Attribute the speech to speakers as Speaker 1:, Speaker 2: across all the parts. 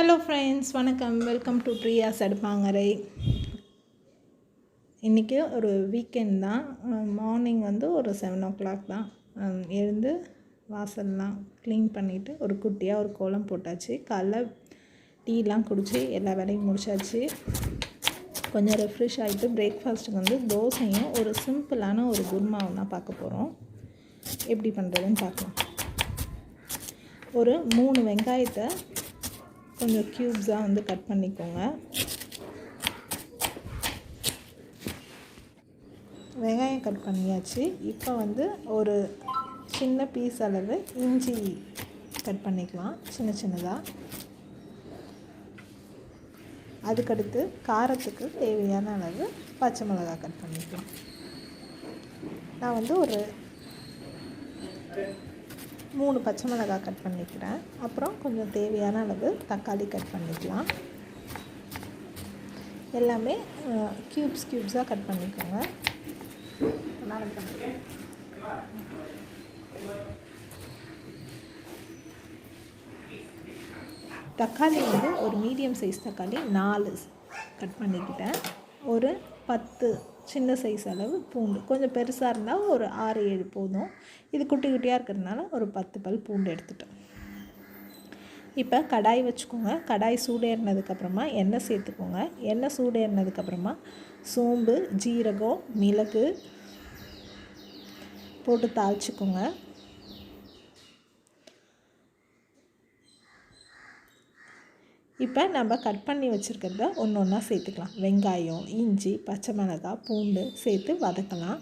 Speaker 1: Hello friends வணக்கம். Welcome to Priya's அடுப்பாங்கரை இன்றைக்கி ஒரு வீக்கெண்ட் தான். மார்னிங் வந்து ஒரு செவன் ஓ கிளாக் தான் எழுந்து வாசல்லாம் க்ளீன் பண்ணிவிட்டு ஒரு குட்டியாக ஒரு கோலம் போட்டாச்சு. காலைல டீலாம் குடித்து எல்லா வேலையும் முடிச்சாச்சு. கொஞ்சம் ரெஃப்ரெஷ் ஆகிட்டு பிரேக்ஃபாஸ்ட்டுக்கு வந்து தோசையும் ஒரு சிம்பிளான ஒரு குருமாவும் தான் பார்க்க போகிறோம் எப்படி பண்ணுறதுன்னு பார்க்கலாம். ஒரு மூணு வெங்காயத்தை கொஞ்சம் க்யூப்ஸாக வந்து கட் பண்ணிக்கோங்க. வெங்காயம் கட் பண்ணியாச்சு. இப்போ வந்து ஒரு சின்ன பீஸ் அளவு இஞ்சி கட் பண்ணிக்கலாம். சின்ன சின்னதாக அதுக்கடுத்து காரத்துக்கு தேவையான அளவு பச்சை மிளகா கட் பண்ணிக்கலாம். நான் வந்து ஒரு மூணு பச்சை மிளகாய் கட் பண்ணிக்கிறேன். அப்புறம் கொஞ்சம் தேவையான அளவு தக்காளி கட் பண்ணிக்கலாம். எல்லாமே க்யூப்ஸ் க்யூப்ஸாக கட் பண்ணிக்கோங்க. தக்காளி வந்து ஒரு மீடியம் சைஸ் தக்காளி நாலு கட் பண்ணிக்கிட்டேன். ஒரு பத்து சின்ன சைஸ் அளவு பூண்டு. கொஞ்சம் பெருசாக இருந்தால் ஒரு ஆறு ஏழு போதும். இது குட்டி குட்டியாக இருக்கிறதுனால ஒரு பத்து பல் பூண்டு எடுத்துட்டோம். இப்போ கடாய் வச்சுக்கோங்க. கடாய் சூடேறினதுக்கப்புறமா எண்ணெய் சேர்த்துக்கோங்க. எண்ணெய் சூடேறினதுக்கப்புறமா சோம்பு ஜீரகம் மிளகு போட்டு தாளிச்சுக்கோங்க. இப்போ நம்ம கட் பண்ணி வச்சுருக்கிறத ஒன்று ஒன்றா சேர்த்துக்கலாம். வெங்காயம் இஞ்சி பச்சை மிளகாய் பூண்டு சேர்த்து வதக்கலாம்.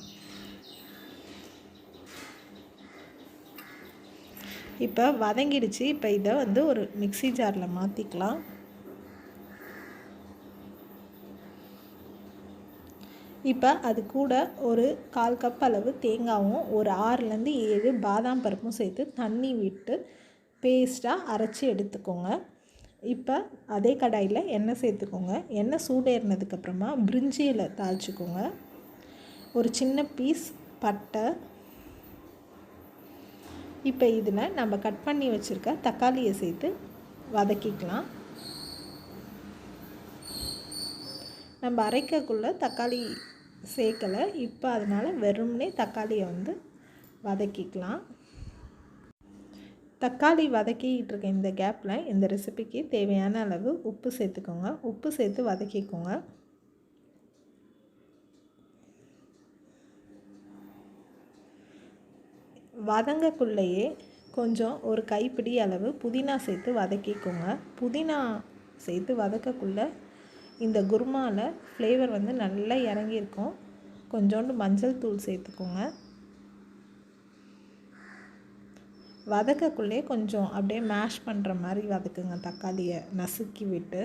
Speaker 1: இப்போ வதங்கிடுச்சு. இப்போ இதை வந்து ஒரு மிக்ஸி ஜாரில் மாற்றிக்கலாம் இப்போ அது கூட ஒரு கால் கப் அளவு தேங்காயும் ஒரு ஆறுலேருந்து ஏழு பாதாம் பருப்பும் சேர்த்து தண்ணி விட்டு பேஸ்ட்டாக அரைச்சி எடுத்துக்கோங்க. இப்போ அதே கடாயில் எண்ணெய் சேர்த்துக்கோங்க. எண்ணெய் சூடேறினதுக்கப்புறமா பிரிஞ்சியில் தாளிச்சிக்கோங்க. ஒரு சின்ன பீஸ் பட்டை. இப்போ இதில் நம்ம கட் பண்ணி வச்சுருக்க தக்காளியை சேர்த்து வதக்கிக்கலாம். நம்ம அரைக்கக்குள்ளே தக்காளி சேர்க்கலை. இப்போ அதனால் வெறும்னே தக்காளியை வந்து வதக்கிக்கலாம். தக்காளி வதக்கிக்கிட்டு இருக்க இந்த கேப்பில் இந்த ரெசிபிக்கு தேவையான அளவு உப்பு சேர்த்துக்கோங்க. உப்பு சேர்த்து வதக்கிக்கோங்க. வதங்கக்குள்ளேயே கொஞ்சம் ஒரு கைப்பிடி அளவு புதினா சேர்த்து வதக்கிக்கோங்க. புதினா சேர்த்து வதக்கக்குள்ளே இந்த குருமாவில் ஃப்ளேவர் வந்து நல்லா இறங்கியிருக்கும். கொஞ்சோண்டு மஞ்சள் தூள் சேர்த்துக்கோங்க. வதக்கக்குள்ளே கொஞ்சம் அப்படியே மேஷ் பண்ணுற மாதிரி வதக்குங்க. தக்காளியை நசுக்கி விட்டு.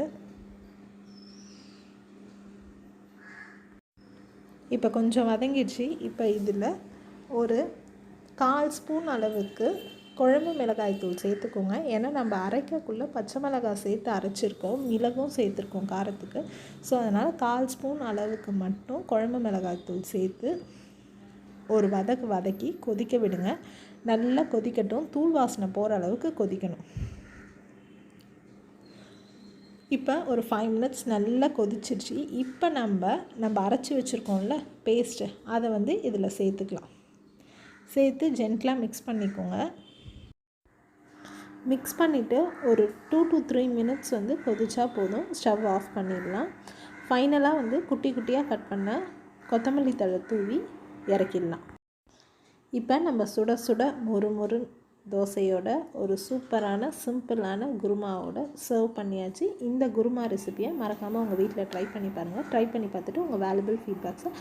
Speaker 1: இப்போ கொஞ்சம் வதங்கிடுச்சு. இப்போ இதில் ஒரு கால் ஸ்பூன் அளவுக்கு குழம்பு மிளகாய் தூள் சேர்த்துக்கோங்க. ஏன்னா நம்ம அரைக்கக்குள்ளே பச்சை மிளகாய் சேர்த்து அரைச்சிருக்கோம். மிளகும் சேர்த்துருக்கோம் காரத்துக்கு. ஸோ அதனால் கால் ஸ்பூன் அளவுக்கு மட்டும் குழம்பு மிளகாய் தூள் சேர்த்து ஒரு வதக்கு வதக்கி கொதிக்க விடுங்க. நல்லா கொதிக்கட்டும். தூள் வாசனை போகிற அளவுக்கு கொதிக்கணும். இப்போ ஒரு ஃபைவ் மினிட்ஸ் நல்லா கொதிச்சிருச்சு. இப்போ நம்ம நம்ம அரைச்சி வச்சுருக்கோம்ல பேஸ்ட்டு அதை வந்து இதில் சேர்த்துக்கலாம். சேர்த்து ஜென்டலாக மிக்ஸ் பண்ணிக்கோங்க. மிக்ஸ் பண்ணிவிட்டு ஒரு டூ டு த்ரீ மினிட்ஸ் வந்து கொதிச்சா போதும். ஸ்டவ் ஆஃப் பண்ணிடலாம். ஃபைனலாக வந்து குட்டி குட்டியாக கட் பண்ண கொத்தமல்லி தழை தூவி இறக்கிடலாம். இப்போ நம்ம சுட சுட மொறு தோசையோட ஒரு சூப்பரான சிம்பிளான குருமாவோட சர்வ் பண்ணியாச்சு. இந்த குருமா ரெசிபியை மறக்காமல் உங்கள் வீட்டில் ட்ரை பண்ணி பாருங்கள் ட்ரை பண்ணி பார்த்துட்டு உங்கள் வேலுபிள் ஃபீட்பேக்ஸை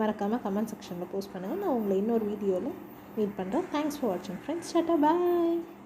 Speaker 1: மறக்காமல் கமெண்ட் செக்ஷனில் போஸ்ட் பண்ணுங்கள் நான் உங்களை இன்னொரு வீடியோவில் மீட் பண்ணுறேன் தேங்க்ஸ் ஃபார் வாட்சிங் ஃப்ரெண்ட்ஸ் டாட்டா பாய்